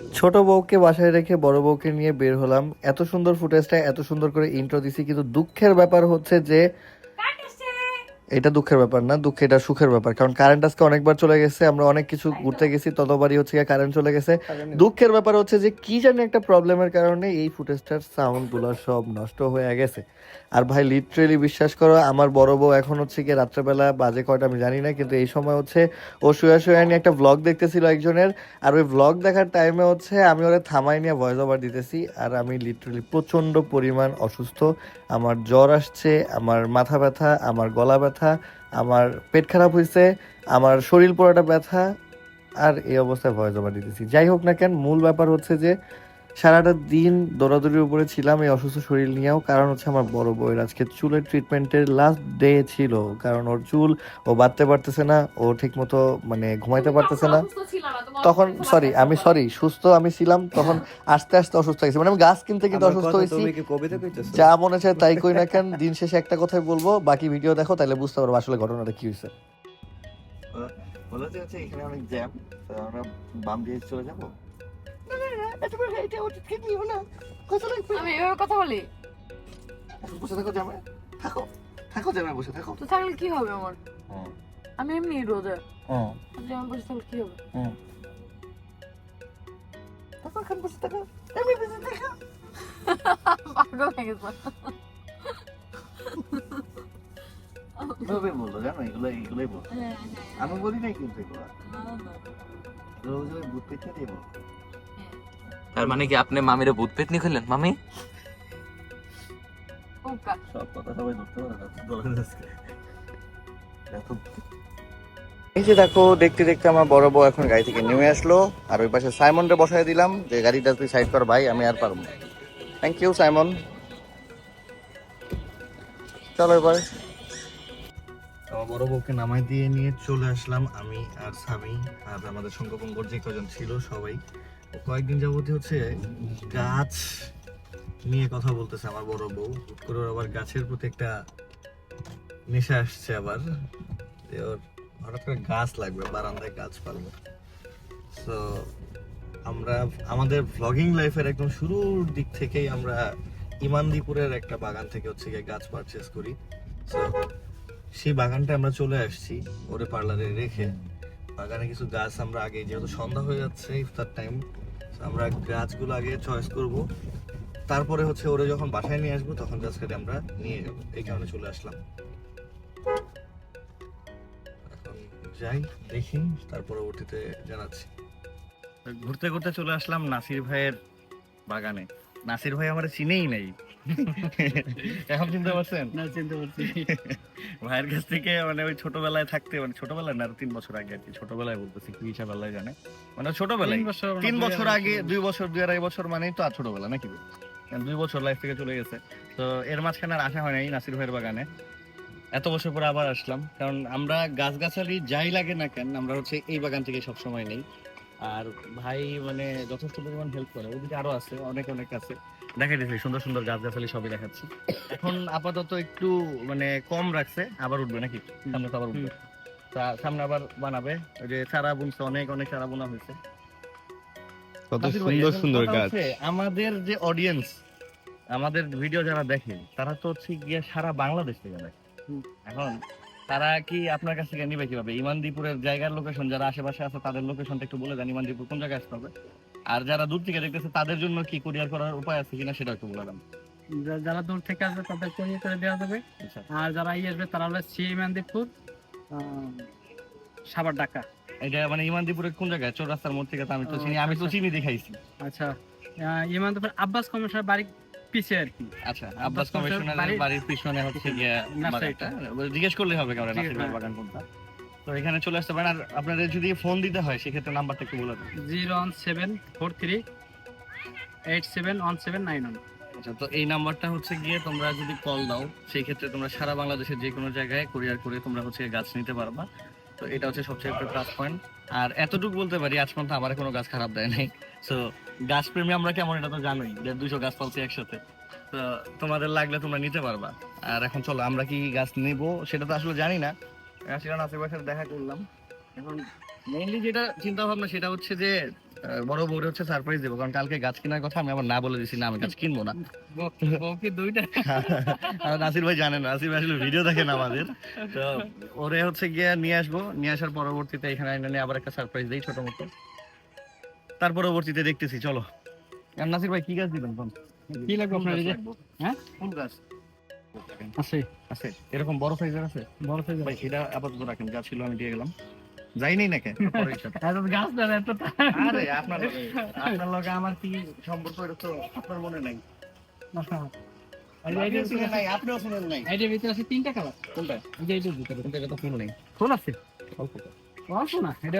ছোট বউকে বাসায় রেখে বড় বউকে নিয়ে বের হলাম। এত সুন্দর ফুটেজটা, এত সুন্দর করে ইন্ট্রো দিছি, কিন্তু দুঃখের ব্যাপার হচ্ছে যে এটা দুঃখের ব্যাপার না দুঃখ এটা সুখের ব্যাপার। কারণ কারেন্ট আজকে অনেকবার চলে গেছে আমরা অনেক কিছু ঘুরতে গেছি ততবারই হচ্ছে কারেন্ট চলে গেছে। দুঃখের ব্যাপার হচ্ছে যে কি জানি একটা প্রবলেমের কারণে এই ফুটেজটার সাউন্ডগুলো সব নষ্ট হয়ে গেছে। আর ভাই লিটারেলি বিশ্বাস করো আমার বড় বউ এখন হচ্ছে কি রাত্রেবেলা বাজে কয়টা আমি জানি না কিন্তু এই সময় হচ্ছে ও শুয়ে শুয়ে নিয়ে একটা ব্লগ দেখতেছিল একজনের। আর ওই ব্লগ দেখার টাইমে হচ্ছে আমি ওরা থামাই নিয়ে ভয়েস ওভার দিতেছি আর আমি লিটারেলি প্রচণ্ড পরিমাণ অসুস্থ। আমার জ্বর আসছে আমার মাথা ব্যথা আমার গলা ব্যথা আমার পেট খারাপ হয়েছে আমার শরীর পড়াটা ব্যথা, আর এই অবস্থায় ভয় জমা দিতেছি। যাই হোক না কেন, মূল ব্যাপার হচ্ছে যে সারাটা দিন দৌড়াদৌড়ির উপরে ছিলাম এই অসুস্থ শরীর নিয়েও। কারণ হচ্ছে আমার বড় বউয়ের আজকে চুলের ট্রিটমেন্টের লাস্ট ডে ছিল। কারণ ওর চুল ও বাঁধতে পারতেছে না ও ঠিক মতো মানে ঘুমাইতে পারতেছে না। তখন সরি আমি সরি সুস্থ আমি ছিলাম তখন আস্তে আস্তে অসুস্থ হয়েছি। মানে আমি গাছ কিনতে কিন্তু অসুস্থ হয়েছি। যা মনে চায় তাই কই না কেন দিন শেষে একটা কথাই বলব বাকি ভিডিও দেখো তাহলে বুঝতে পারব আসলে ঘটনাটা কি হয়েছে বলা হচ্ছে এখানে অনেক জ্যাম আমরা বাম দিয়ে চলে যাব? আমি এভাবে কথা বলি? বসে থাকো জ্যামে থাকো। থাকো জ্যামে বসে থাকো। তো থাকলে কি হবে আমার? আমি এমনি যদি আমার বসে থাকলে কি হবে? থাকো এখানে বসে থাকো। এমনি বসে থাকো। পাগল হয়ে গেছে। এভাবে বলল জানো এগুলো এগুলোই বলতো আমি বলি নাই কিন্তু এগুলো। রোজ ওই পেতে দিয়ে বলতো তার মানে কি আপনি মামিরে ভূত পেতনি খেলেন মামি? ওকা সব কথা সবাই ধরতে পারে না দলের এই যে দেখো দেখতে দেখতে আমার বড় বউ এখন গাড়ি থেকে নেমে আসলো। আর ওই পাশে সাইমনকে বসাই দিলাম যে গাড়িটা তুই সাইড কর ভাই আমি আর পারব থ্যাংক ইউ সাইমন। চলো এবার। আমার বড় বউকে নামাই দিয়ে নিয়ে চলে আসলাম আমি আর স্বামী। আর আমাদের সঙ্গপঙ্গর যে কজন ছিল সবাই। কয়েকদিন যাবতীয় হচ্ছে গাছ নিয়ে কথা বলতেছে আমার বড় বউ। হুট করে আবার গাছের প্রতি একটা নেশা আসছে আবার। ওর হঠাৎ করে গাছ লাগবে, বারান্দায় গাছ পারব তো আমরা আমাদের ভ্লগিং লাইফের একদম শুরুর দিক থেকেই আমরা ইমানদিপুরের একটা বাগান থেকে হচ্ছে গিয়ে গাছ পারচেস করি। তো সেই বাগানটা আমরা চলে আসছি ওরে পার্লারে রেখে। বাগানে কিছু গাছ আমরা আগে যেহেতু সন্ধ্যা হয়ে যাচ্ছে, ইফতার টাইম আমরা গাছগুলো আগে চয়েস করব। তারপরে হচ্ছে ওরে যখন বাসায় নিয়ে আসব, তখন গাছ কেটে আমরা নিয়ে যাব। এই কারণে চলে আসলাম। যাই, দেখি, তার পরবর্তীতে জানাচ্ছি। ঘুরতে ঘুরতে চলে আসলাম নাসির ভাইয়ের বাগানে। নাসির ভাই আমার চিনেই নেই। এখন চিনতে পারছেন? না চিনতে পারছি। ভাইয়ের কাছ থেকে মানে ওই ছোটবেলায় থাকতে মানে ছোটবেলায় না তিন বছর আগে আর কি ছোটবেলায় বলতেছি কি হিসাবেলায় জানে। মানে ছোটবেলায় তিন বছর আগে দুই বছর দুই আড়াই বছর মানেই তো আর ছোটবেলা নাকি? দুই বছর লাইফ থেকে চলে গেছে। তো এর মাঝখানে আর আসা হয় নাই নাসির ভাইয়ের বাগানে। এত বছর পরে আবার আসলাম। কারণ আমরা গাছগাছালি যাই লাগে না কেন আমরা হচ্ছে এই বাগান থেকে সব সময় নেই। আর ভাই মানে যথেষ্ট পরিমাণ হেল্প করে। ওদিকে আরও আছে অনেক অনেক আছে। দেখাই দিচ্ছি সুন্দর সুন্দর গাছগাছালি সবই দেখাচ্ছি। এখন আপাতত একটু মানে কম রাখছে আবার উঠবে নাকি? সামনে তো আবার উঠবে। সামনে আবার বানাবে। ওই যে চারা বুনছে অনেক অনেক চারা বোনা হয়েছে। কত সুন্দর সুন্দর গাছ। আমাদের যে অডিয়েন্স আমাদের ভিডিও যারা দেখে তারা তো হচ্ছে গিয়ে সারা বাংলাদেশ থেকে দেখে। এখন তারা কি আপনার কাছ থেকে নিবে কীভাবে? ইমানদীপুরের জায়গার লোকেশন যারা আশেপাশে আছে তাদের লোকেশনটা একটু বলে দেন ইমানদীপুর কোন জায়গায় আসতে হবে? আর যারা দূর থেকে দেখতেছে তাদের জন্য কি কুরিয়ার করার উপায় আছে কিনা সেটা একটু বলে দেন। যারা দূর থেকে আসবে তাদের কোরিয়ে করে দেওয়া যাবে। আচ্ছা। আর যারা ইয়ে আসবে তারা হলো সিএমএনদিপুর সাবার ডাকা এটা মানে ইমানদীপুরের কোন জায়গায়? চৌরাস্তার মোড় থেকে আমি তো চিনি আমি তো আচ্ছা। চিনি দেখাইছি। আচ্ছা। ইমানদিপুর আব্বাস কমিশনের বাড়ি পিছে আর কি। আচ্ছা আব্বাস কমিশনারের বাড়ির- বাড়ির পিছনে হচ্ছে গিয়ে জিজ্ঞেস করলে হবে কেমন নাসির। বাগান কোনটা? তো এখানে চলে আসতে পারেন। আর আপনাদের যদি ফোন দিতে হয় সেক্ষেত্রে নাম্বারটা একটু বলে দেন। Zero one seven four three eight seven one seven nine one. আচ্ছা তো এই নাম্বারটা হচ্ছে গিয়ে তোমরা যদি কল দাও সেই ক্ষেত্রে তোমরা সারা বাংলাদেশের যে কোনো জায়গায় কুরিয়ার করে তোমরা হচ্ছে গাছ নিতে পারবা। তো এটা হচ্ছে সবচেয়ে একটা প্লাস পয়েন্ট আর এতটুকু বলতে পারি আজ পর্যন্ত আমার কোনো গাছ খারাপ দেয় নাই। তো গাছ প্রেমী আমরা কেমন এটা তো জানোই যে দুশো গাছ পালছি একসাথে। তো তোমাদের লাগলে তোমরা নিতে পারবা। আর এখন চলো আমরা কি গাছ নিব সেটা তো আসলে জানি না। সাথে দেখা করলাম। এখন মেইনলি যেটা চিন্তা ভাবনা সেটা হচ্ছে যে আহ, বড় হচ্ছে সারপ্রাইজ দেবো কারণ কালকে গাছ কেনার কথা আমি আবার না বলে দিছি না আমি গাছ কিনবো না। ওকে দুইটা। আর নাসির ভাই জানেন না, নাসির ভাই আসলে ভিডিও দেখেন আমাদের। তো ওরে হচ্ছে গিয়ে নিয়ে আসব নিয়ে আসার পরবর্তীতে এখানে নিয়ে আবার একটা সারপ্রাইজ দিই ছোট মতো। তার পরবর্তীতে দেখতেছি চলো। আর নাসির ভাই কি গাছ দিবেন কোন কি লাগবে আপনার এই যে? হ্যাঁ? ফুল গাছ। আছে। আছে। এরকম বড় সাইজের আছে? বড় সাইজ ভাই এটা আপাতত রাখেন যা ছিল আমি দিয়ে গেলাম। যাই নেই নাকি এত গাছ না এত আরে আপনার আপনার লগে আমার কি সম্পর্ক এটা তো আপনার মনে নাই। আপনিও চিনেন নাই আপনিও চিনেন নাই। এইটার ভিতরে আছে তিনটা কালার। কোনটা? এই যে এইটার ভিতরে। কোনটা এটা তো ফুল আছে? অল্প। অল্প না এটা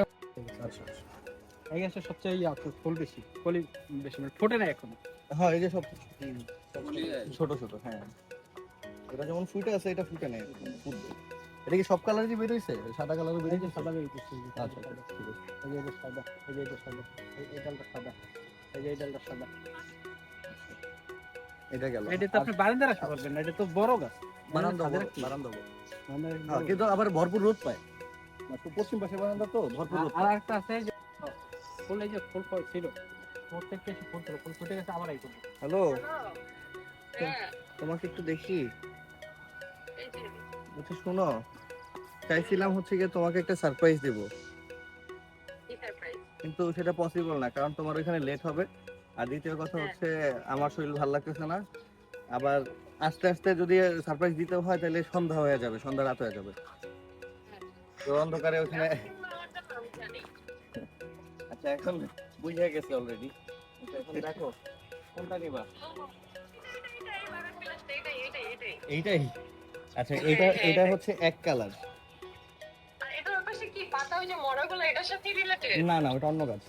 আচ্ছা এই গাছের সবচেয়ে ইয়া ফুল বেশি। ফুলই বেশি মানে ফোটে না এখন। হ্যাঁ এই যে সব ছোট ছোট হ্যাঁ। এটা যেমন ফুটে আছে এটা ফুটে নেই। ফুটবে। এটা কি সব কালারই বের হইছে? সাদা কালারও বের হইছে? সাদা বেরিয়ে গেছে আচ্ছা আচ্ছা, ঠিক আছে এই যে এটা সাদা এই যে এটা সাদা এই- এই ডালটা সাদা এই যে এই ডালটা সাদা। এটা গেল। এটা তো আপনি বারান্দা রাখতে পারবেন না এটা তো বড় গাছ। বারান্দা বড়, বারান্দা বড়। বারান্দায় হ্যাঁ। কিন্তু আবার ভরপুর রোদ পায়। না, তো পশ্চিম পাশে বারান্দা তো ভরপুর রোদ আর একটা আছে যে ফুল এই যে ফুল ফল ছিল প্রত্যেকটা এসে ফুল ফুল ফুটে গেছে আবার এই হ্যালো? তোমাকে একটু দেখি। আচ্ছা শোনো। চাইছিলাম হচ্ছে গিয়ে তোমাকে একটা সারপ্রাইজ দিব। কিন্তু সেটা পসিবল না কারণ তোমার ওইখানে লেট হবে। আর দ্বিতীয় কথা হচ্ছে আমার শরীর ভালো লাগতেছে না। আবার আস্তে আস্তে যদি সারপ্রাইজ দিতে হয় তাহলে সন্ধ্যা হয়ে যাবে সন্ধ্যা রাত হয়ে যাবে। তো অন্ধকারে ওখানে আচ্ছা এখন বুঝে গেছে অলরেডি এখন দেখো কোনটা নিবা? এইটাই? আচ্ছা এইটা এটা হচ্ছে এক কালার না না ওটা অন্য গাছ।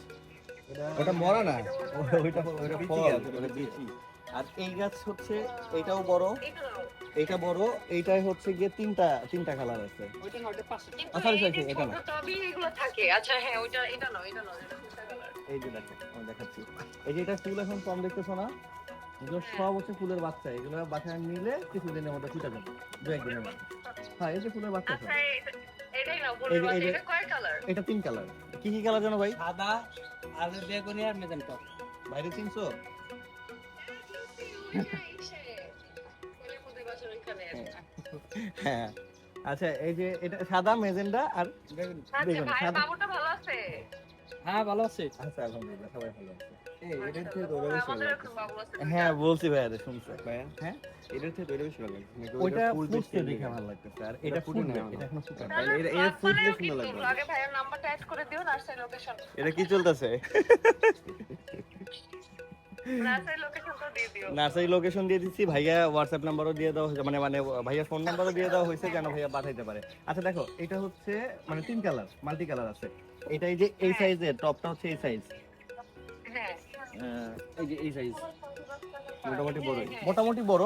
ওটা মরা না। ওইটা ওইটা ফল আর এই গাছ হচ্ছে এটাও বড় এইটা বড়। এইটাই হচ্ছে গিয়ে তিনটা তিনটা কালার আছে। ওইটা না ওইটা পাশে আচ্ছা, এটা না। এগুলো থাকে। আচ্ছা হ্যাঁ ওইটা এটা নয় এটা নয় এটা এই যে দেখো আমি দেখাচ্ছি। এই যে এটা ফুল এখন কম দেখতেছো না? এগুলো সব হচ্ছে ফুলের বাচ্চা এগুলো বাসায় নিলে কিছুদিনের মধ্যে ফুটে যাবে দু একদিনের মধ্যে। হ্যাঁ এই যে ফুলের বাচ্চা আচ্ছা এটা- তিন কালার কি কি কালার জানো ভাই? সাদা আর বেগুনি আর মেজেন্টা। বাইরে চিনছো? হ্যাঁ আচ্ছা এই যে এটা সাদা মেজেন্ডা আর বেগুনি আচ্ছা বেগুনি, ভাই সাদা- বাবুটা ভালো আছে? হ্যাঁ ভালো আছে। আচ্ছা আলহামদুলিল্লাহ সবাই ভালো আছে। হ্যাঁ বলছি ভাইয়া শুনছে ভাইয়া, হ্যাঁ? এটার থেকে তো এটা বেশি ভালো লাগছে। ওইটা ফুটতে দেখে দেখে ভালো লাগতেছে আর এটা এটা ফুটে না এটা এখনও ফুটে না। এটা- এটা ফুটলে সুন্দর লাগবে। আগে ভাইয়ের নাম্বারটা অ্যাড করে দিও নার্সারি লোকেশন এটা কি চলতেছে? নার্সারি লোকেশন দিয়ে দিচ্ছি ভাইয়া হোয়াটসঅ্যাপ নাম্বারও দিয়ে দেওয়া হয়েছে মানে মানে ভাইয়া ফোন নাম্বারও দিয়ে দেওয়া হয়েছে যেন ভাইয়া পাঠাইতে পারে। আচ্ছা দেখো এটা হচ্ছে মানে তিন কালার মাল্টি কালার আছে। এটা এই যে এই সাইজের টপটা হচ্ছে এই সাইজ হ্যাঁ এই যে এই সাইজ মোটামুটি বড় মোটামুটি বড়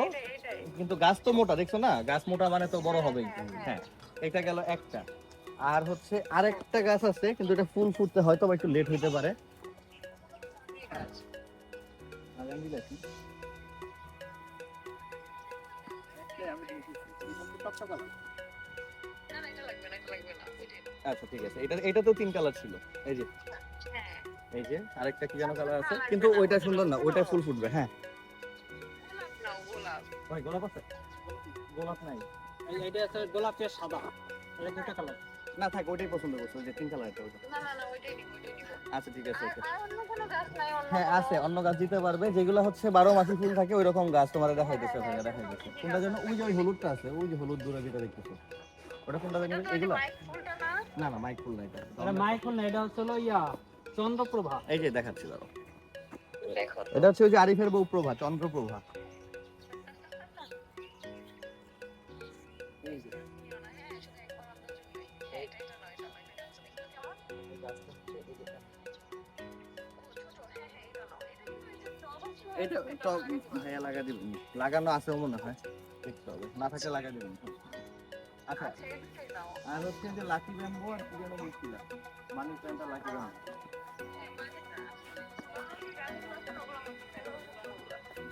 কিন্তু গাছ তো মোটা দেখছ না গাছ মোটা মানে তো বড় হবেই হ্যাঁ এটা গেল একটা আর হচ্ছে আরেকটা গাছ আছে কিন্তু এটা ফুল ফুটতে হয়তো বা একটু লেট হইতে পারে ঠিক আচ্ছা ঠিক আছে। এটা এটা তো তিন কালার ছিল। এই যে হ্যাঁ। এই যে আরেকটা কি যেন কালার আছে? কিন্তু ওইটা সুন্দর না ওইটা ফুল ফুটবে হ্যাঁ। ভাই গোলাপ আছে? গোলাপ নাই। এই এটা আছে গোলাপি সাদা। এটা দুটো কালার না থাক ওইটাই পছন্দ করছ যে তিন কালার ওইটা। না না না ওইটাই নিব ওইটাই নিব। আচ্ছা ঠিক আছে আর অন্য কোনো গাছ নাই অন্য হ্যাঁ আছে অন্য গাছ দিতে পারবে যেগুলো হচ্ছে বারো মাসি ফুল থাকে ওই রকম গাছ তোমার দেখাই দিচ্ছে ওখানে দেখাই দিচ্ছে কোনটা যেন ওই যে ওই হলুদটা আছে ওই যে হলুদ দূরে যেটা দেখতেছো। ওটা কোনটা এটা যেন এগুলো? মাইক ফুলটা না না মাইক ফুল না এটা মাইকল না এটা হচ্ছে ইয়া চন্দ্রপ্রভা এই যে দেখাচ্ছি দাঁড়াও এটা হচ্ছে ওই যে আরিফের বউ প্রভা চন্দ্রপ্রভা এটা হ্যাঁ হ্যাঁ লাগা দিবেন লাগানো আছে মনে হয় দেখতে হবে না থাকলে লাগা দিবেন আচ্ছা আর হচ্ছে যে লাকি ব্যাম্বো আর কি যেন বলছিল? মানি প্ল্যান্টটা লাকি ব্যাম্বো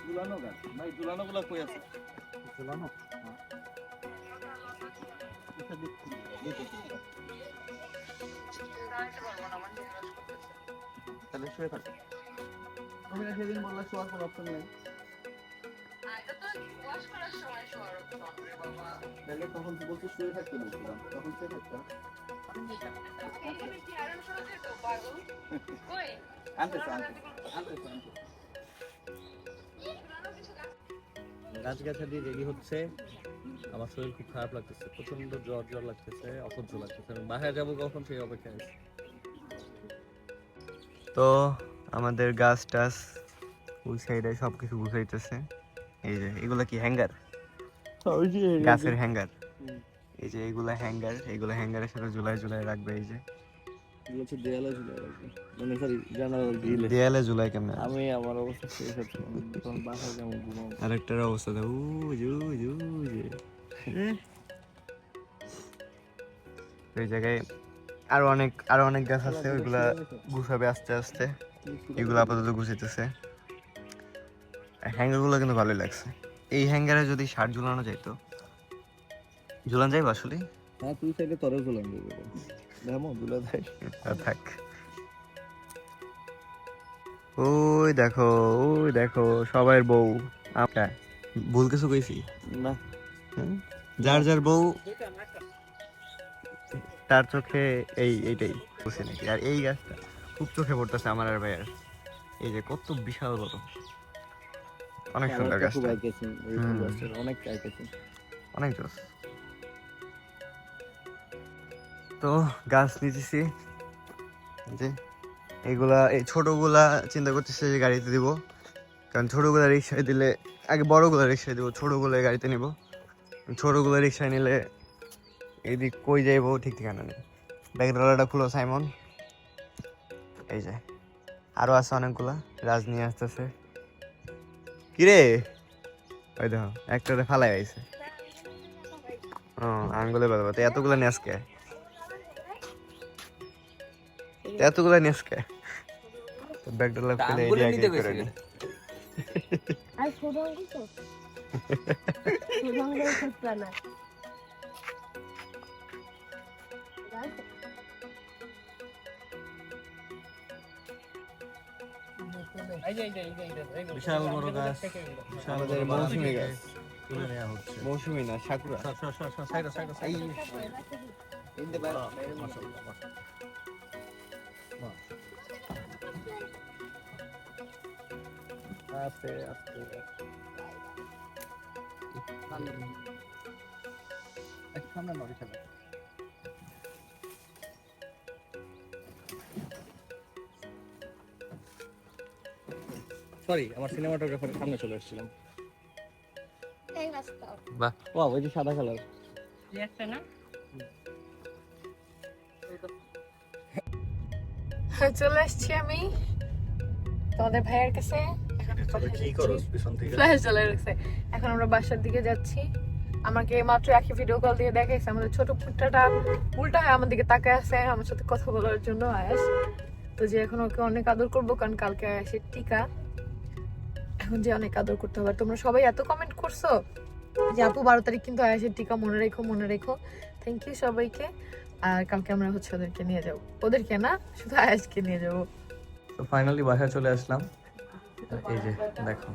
ঝুলানো গাছ। ভাই ঝুলানো গুলো কই আছে? ঝুলানো তাহলে শুয়ে থাকো। তুমি না সেদিন বললা শোয়ার কোনো অপশন নেই। আর এটা তো ওয়াশ করার সময় শোয়ার। তাহলে তখন তো বলছো শুয়ে থাকতে বলছিলাম তখন শুয়ে থাকতাম গাছ রেডি হচ্ছে। আমার শরীর খুব খারাপ লাগতেছে প্রচণ্ড জ্বর জ্বর লাগতেছে, অসহ্য লাগতেছে। আমি বাসায় যাব কখন সেই অপেক্ষায় তো আমাদের গাছ টাছ ওই সাইডে সব কিছু বুঝাইতেছে এই যে, এগুলা কি হ্যাঙ্গার গাছের হ্যাঙ্গার। এই যে এগুলা হ্যাঙ্গার এগুলা হ্যাঙ্গারের সাথে ঝুলাই ঝুলাই রাখবে এই যে। দেয়ালে রাখবে। মানে সরি জানালার গ্রিলে দেয়ালে ঝুলাই কেমন আমি আমার অবস্থা শেষ হচ্ছে তখন বাসায় যেমন ঘুমাবো? আরেকটার অবস্থা উ জু জু যে ওই জায়গায় আরও অনেক আরও অনেক গাছ আছে ওইগুলা গুছাবে আস্তে আস্তে। এগুলো আপাতত গুছাইতেছে। হ্যাঙ্গারগুলো কিন্তু ভালোই লাগছে। এই হ্যাঙ্গারে যদি শার্ট ঝুলানো যাইতো? ঝুলান যাইব আসলে হ্যাঁ তুই সাইডে তরে ঝুলান দেবে দেখো দুলা দেয়। থাক। ওই দেখো ওই দেখো সবাই বউ। আমরা ভুল কিছু কইছি? না। হুম? যার যার বউ তার চোখে এই এইটাই। বুঝছি নাকি? আর এই গাছটা খুব চোখে পড়তেছে আমার আর ভাইয়ের। এই যে কত বিশাল বড় অনেক সুন্দর গাছটা। অনেক অনেক জোস। তো গাছ নিতেছি। যে এগুলা এই ছোটগুলা চিন্তা করতেছি যে গাড়িতে দিব। কারণ ছোটগুলা রিক্সায় দিলে আগে বড়গুলা রিক্সায় দিব ছোটগুলো গাড়িতে নিব। ছোটগুলো রিক্সায় নিলে এদিক কই যাইবো ঠিক ঠিকানা নেই। ব্যাগডালাটা খুলো সাইমন। এই যে আরও আছে অনেকগুলা রাজ নিয়ে আসতেছে। কিরে? ওই দেখো একটাতে ফালাই আইছে। ও আঙ্গুলে বেলবা তো এতগুলো আজকে? এতগুলো আজকে? তো ব্যাগডালা ফেলে আঙ্গুলে এদিকে আগে করে নি। আর ছোট আঙ্গুল তো। ছোট আঙ্গুল না। বিশাল বড় গাছ। বিশাল আমাদের বড় মৌসুমী গাছ। তুলে নেওয়া হচ্ছে মৌসুমী না সাকুরা। আস্তে আস্তে সামনে নড়ে সরি আমার সিনেমাটোগ্রাফারের সামনে চলে এসেছিলাম। ও ওই যে সাদা কালার চলে আসছি আমি তোমাদের ভাইয়ের কাছে। ফ্ল্যাশ জ্বালায় রাখছে। এখন আমরা বাসার দিকে যাচ্ছি। আমাকে মাত্র একই ভিডিও কল দিয়ে দেখাইছে। আমাদের ছোট ফুটটাটা উল্টা হয় আমার দিকে তাকায় আছে আমার সাথে কথা বলার জন্য আয়াস। তো যে এখন ওকে অনেক আদর করব কারণ কালকে আয়াসের টিকা। যে অনেক আদর করতে হবে। তোমরা সবাই এত কমেন্ট করছ যে আপু বারো তারিখ কিন্তু আয়াসের টিকা মনে রেখো মনে রেখো। থ্যাংক ইউ সবাইকে। আর কালকে আমরা হচ্ছে ওদেরকে নিয়ে যাব। ওদেরকে না শুধু আয়াসকে নিয়ে যাব। তো ফাইনালি বাসায় চলে আসলাম। এই যে দেখো।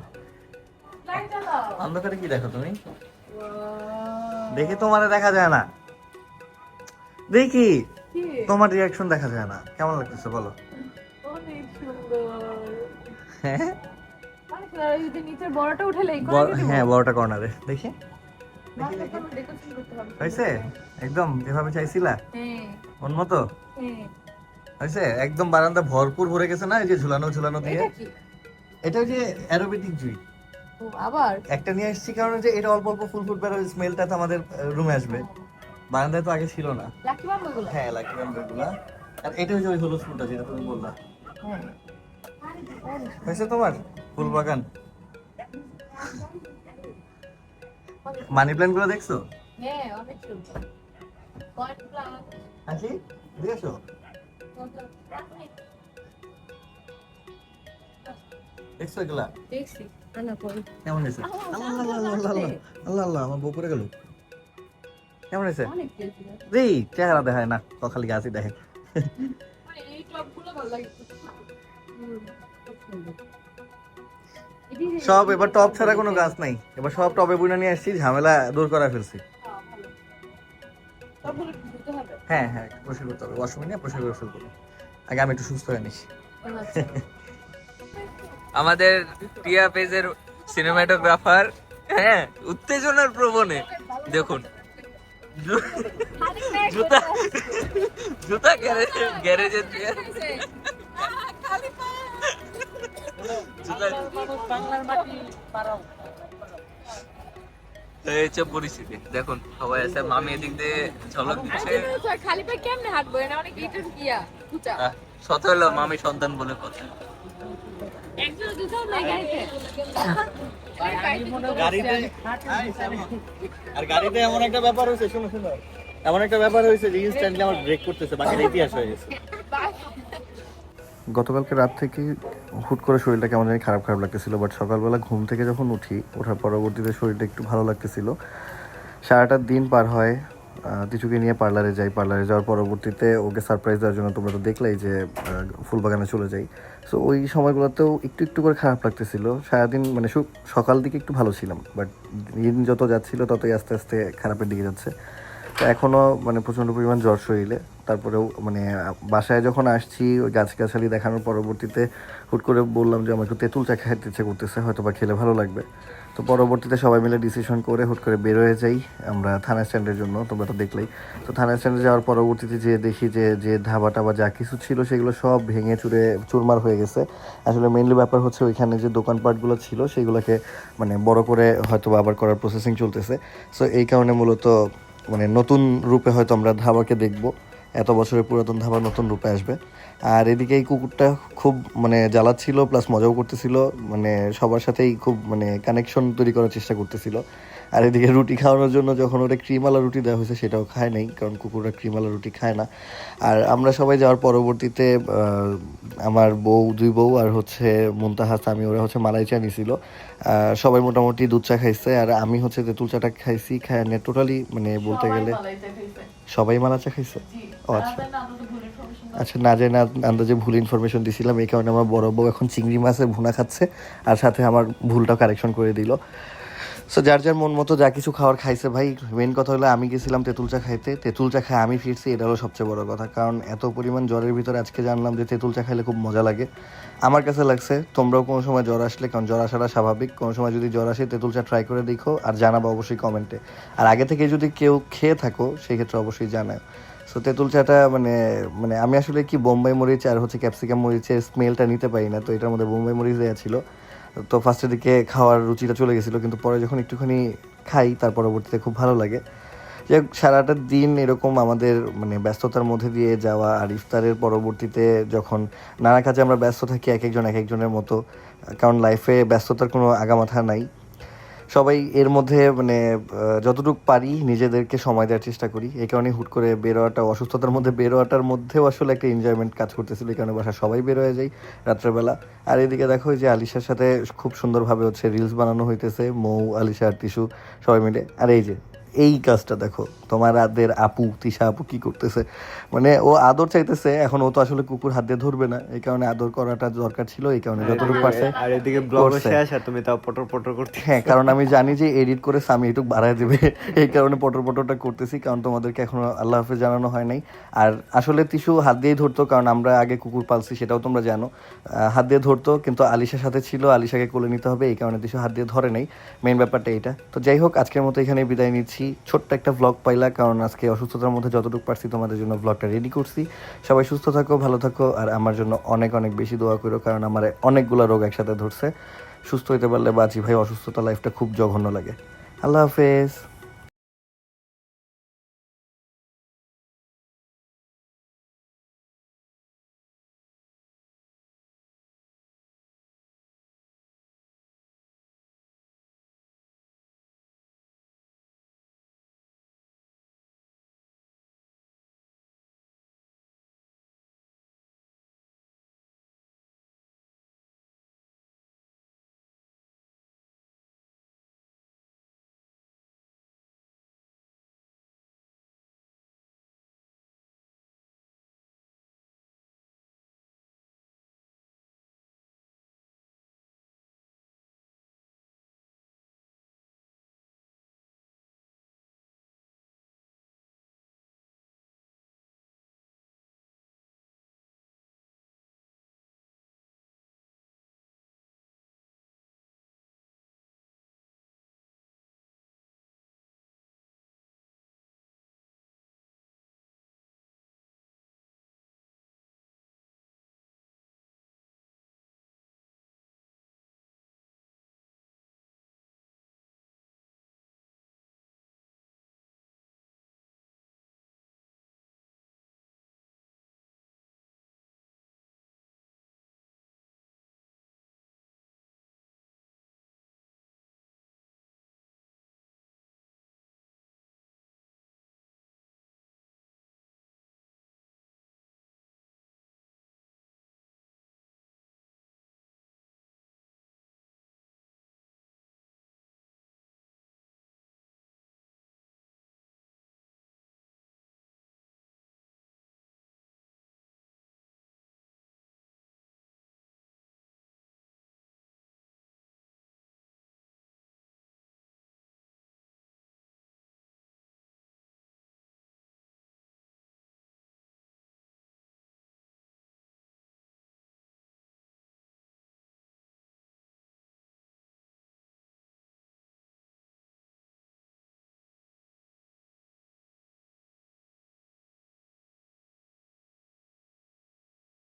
অন্ধকারে কি দেখো তুমি? দেখে তোমারে দেখা যায় না। দেখি তোমার রিয়াকশন দেখা যায় না। কেমন লাগতেছে বলো? অনেক সুন্দর। হ্যাঁ? যদি নিচের বড়টা হ্যাঁ বড়টা কর্নারে দেখি। হয়েছে? একদম যেভাবে চাইছিলা? হ্যাঁ। মন মতো হ্যাঁ। হয়েছে? একদম বারান্দা ভরপুর ভরে গেছে না এই যে ঝুলানো ঝুলানো দিয়ে? এটা ওই যে অ্যারোবেটিক জুই। আবার? একটা নিয়ে এসেছি কারণ যে এটা অল্প অল্প ফুল ফুট বেরো স্মেলটা তো আমাদের রুমে আসবে। বারান্দায় তো আগে ছিল না। লাকি হ্যাঁ লাকি আর এটা হচ্ছে ওই হলুদ ফুলটা যেটা তুমি বললা। হ্যাঁ। হয়েছে তোমার? ফুল বাগান মানি প্ল্যান্টগুলো দেখছ? হ্যাঁ অনেক সুন্দর। দেখছ? দেখছ এগুলা? দেখছি। কেমন হয়েছে? আল্লাহ আল্লাহ আল্লাহ আল্লাহ আল্লাহ আল্লাহ আল্লাহ। আমার বউ পড়ে গেল। কেমন হয়েছে? রে চেহারা দেখায় না ক খালি গাছই দেখে। সব এবার টপ ছাড়া কোনো গাছ নাই। এবার সব টবে বুনে নিয়ে আসছি ঝামেলা দূর করা ফেলছি। হ্যাঁ হ্যাঁ পরিষ্কার করতে হবে। ওয়াশরুমে নিয়ে পরিষ্কার করে ফেলব। আগে আমি একটু সুস্থ হয়ে নিছি আমাদের টিয়া পেজের সিনেমাটোগ্রাফার হ্যাঁ উত্তেজনার প্রবণে দেখুন। জুতা জুতা গ্যারেজে গ্যারেজে দিয়ে। জুতা এই হচ্ছে পরিস্থিতি। দেখুন সবাই আছে মামি এদিক দিয়ে ঝলক দিচ্ছে। খালি পায়ে কেমনে হাঁটবো? এটা অনেক সত হলো মামি সন্তান বলে কথা। একজন দুটো নাই গাড়িতে গাড়িতে আর গাড়িতে এমন একটা ব্যাপার হয়েছে শোনো শোনো। এমন একটা ব্যাপার হয়েছে যে ইনস্ট্যান্টলি আমার ব্রেক করতেছে বাকিটা ইতিহাস হয়ে গেছে। গতকালকে রাত থেকে হুট করে শরীরটা কেমন জানি খারাপ খারাপ লাগতেছিল বাট সকালবেলা ঘুম থেকে যখন উঠি, ওঠার পরবর্তীতে শরীরটা একটু ভালো লাগতেছিল। সারাটা দিন পার হয় কিছুকে নিয়ে পার্লারে যাই, পার্লারে যাওয়ার পরবর্তীতে ওকে সারপ্রাইজ দেওয়ার জন্য তোমরা তো দেখলেই যে ফুলবাগানে চলে যাই। সো ওই সময়গুলোতেও একটু একটু করে খারাপ লাগতেছিল। সারাদিন মানে সকাল দিকে একটু ভালো ছিলাম বাট দিন যত যাচ্ছিল ততই আস্তে আস্তে খারাপের দিকে যাচ্ছে। এখনও মানে প্রচণ্ড পরিমাণ জ্বর শরীরে। তারপরেও মানে বাসায় যখন আসছি, ওই গাছগাছালি দেখানোর পরবর্তীতে হুট করে বললাম যে, আমাকে তেঁতুল চা খাইতে ইচ্ছে করতেছে হয়তো বা খেলে ভালো লাগবে। তো পরবর্তীতে সবাই মিলে ডিসিশন করে হুট করে বের হয়ে যাই আমরা থানা স্ট্যান্ডের জন্য, তোমরা তো দেখলেই। তো থানা স্ট্যান্ডে যাওয়ার পরবর্তীতে যে দেখি যে যে ধাবা টাবা যা কিছু ছিল সেগুলো সব ভেঙে চুরে চুরমার হয়ে গেছে। আসলে মেনলি ব্যাপার হচ্ছে ওইখানে যে দোকানপাটগুলো ছিল, সেগুলোকে মানে বড় করে হয়তো আবার করার প্রসেসিং চলতেছে। সো এই কারণে মূলত মানে নতুন রূপে হয়তো আমরা ধাবাকে দেখব। এত বছরের পুরাতন ধাবা নতুন রূপে আসবে। আর এদিকে এই কুকুরটা খুব মানে জ্বালাচ্ছিল প্লাস মজাও করতেছিল। মানে সবার সাথেই খুব মানে কানেকশন তৈরি করার চেষ্টা করতেছিল। আর এদিকে রুটি খাওয়ানোর জন্য যখন ওটা ক্রিমালা রুটি দেওয়া হয়েছে সেটাও খায় নাই কারণ কুকুররা ক্রিমালা রুটি খায় না। আর আমরা সবাই যাওয়ার পরবর্তীতে আমার বউ দুই বউ আর হচ্ছে মুনতাহা আমি ওরা হচ্ছে মালাই চা নিছিল সবাই মোটামুটি দুধ চা খাইছে আর আমি হচ্ছে তেঁতুল চাটা খাইছি খাই টোটালি মানে বলতে গেলে সবাই মালা চা খাইছে? ও আচ্ছা। আচ্ছা না যে না আন্দাজে ভুল ইনফরমেশন দিছিলাম এই কারণে আমার বড় বউ এখন চিংড়ি মাছের ভুনা খাচ্ছে আর সাথে আমার ভুলটা কারেকশন করে দিল। সো যার যার মন মতো যা কিছু খাওয়ার খাইছে, ভাই মেন কথা হলো আমি গেছিলাম তেঁতুল চা খাইতে। তেঁতুল চা খাই, আমি ফিরছি, এটা হলো সবচেয়ে বড় কথা। কারণ এত পরিমাণ জ্বরের ভিতরে আজকে জানলাম যে তেঁতুল চা খাইলে খুব মজা লাগে। আমার কাছে লাগছে, তোমরাও কোনো সময় জ্বর আসলে, কারণ জ্বর আসাটা স্বাভাবিক। কোনো সময় যদি জ্বর আসে, তেঁতুল চা ট্রাই করে দেখো আর জানাব অবশ্যই কমেন্টে আর আগে থেকে যদি কেউ খেয়ে থাকো সেই ক্ষেত্রে অবশ্যই জানায় সো তেঁতুল চাটা মানে মানে আমি আসলে কি বোম্বাই মরিচ আর হচ্ছে ক্যাপসিকাম মরিচের স্মেলটা নিতে পারি না, তো এটার মধ্যে বোম্বাই মরিচ দেওয়া ছিল। তো ফার্স্টের দিকে খাওয়ার রুচিটা চলে গেছিল, কিন্তু পরে যখন একটুখানি খাই, তার পরবর্তীতে খুব ভালো লাগে। যে সারাটা দিন এরকম আমাদের মানে ব্যস্ততার মধ্যে দিয়ে যাওয়া আর ইফতারের পরবর্তীতে যখন নানা কাজে আমরা ব্যস্ত থাকি, এক একজন এক একজনের মতো, কারণ লাইফে ব্যস্ততার কোনো আগামাথা নাই। সবাই এর মধ্যে মানে যতটুকু পারি নিজেদেরকে সময় দেওয়ার চেষ্টা করি। এই কারণে হুট করে বেরোয়াটা, অসুস্থতার মধ্যে বেরোয়াটার মধ্যেও আসলে একটা এনজয়মেন্ট কাজ করতেছিল। এই কারণে বাসা সবাই বের হয়ে যাই রাত্রেবেলা। আর এদিকে দেখো যে আলিশার সাথে খুব সুন্দরভাবে হচ্ছে রিলস বানানো হইতেছে, মৌ, আলিশা আর টিসু সবাই মিলে। আর এই যে এই কাজটা দেখো। তোমার আদের আপু তিশা আপু কি করতেছে? মানে ও আদর চাইতেছে এখন ও তো আসলে কুকুর হাত দিয়ে ধরবে না। এই কারণে আদর করাটা দরকার ছিল এই কারণে যতটুকু পারছে আর এদিকে ব্লগ শেষ আর তুমি তাও পটর পটর করতে হ্যাঁ কারণ আমি জানি যে এডিট করে সামি একটু বাড়ায় দেবে। এই কারণে পটর পটরটা করতেছি কারণ তোমাদেরকে এখনও আল্লাহ হাফেজ জানানো হয় নাই। আর আসলে তিসু হাত দিয়েই ধরতো কারণ আমরা আগে কুকুর পালছি সেটাও তোমরা জানো। হাত দিয়ে ধরতো কিন্তু আলিশার সাথে ছিল আলিশাকে কোলে নিতে হবে এই কারণে তিসু হাত দিয়ে ধরে নেই। মেন ব্যাপারটা এইটা তো যাই হোক আজকের মতো এখানে বিদায় নিচ্ছি। ছোট্ট একটা ব্লগ পাইলা, কারণ আজকে অসুস্থতার মধ্যে যতটুকু পারছি তোমাদের জন্য ব্লগটা রেডি করছি। সবাই সুস্থ থাকো, ভালো থাকো, আর আমার জন্য অনেক অনেক বেশি দোয়া করো, কারণ আমার অনেকগুলো রোগ একসাথে ধরছে। সুস্থ হইতে পারলে বাঁচি। ভাই, অসুস্থতা লাইফটা খুব জঘন্য লাগে। আল্লাহ হাফেজ।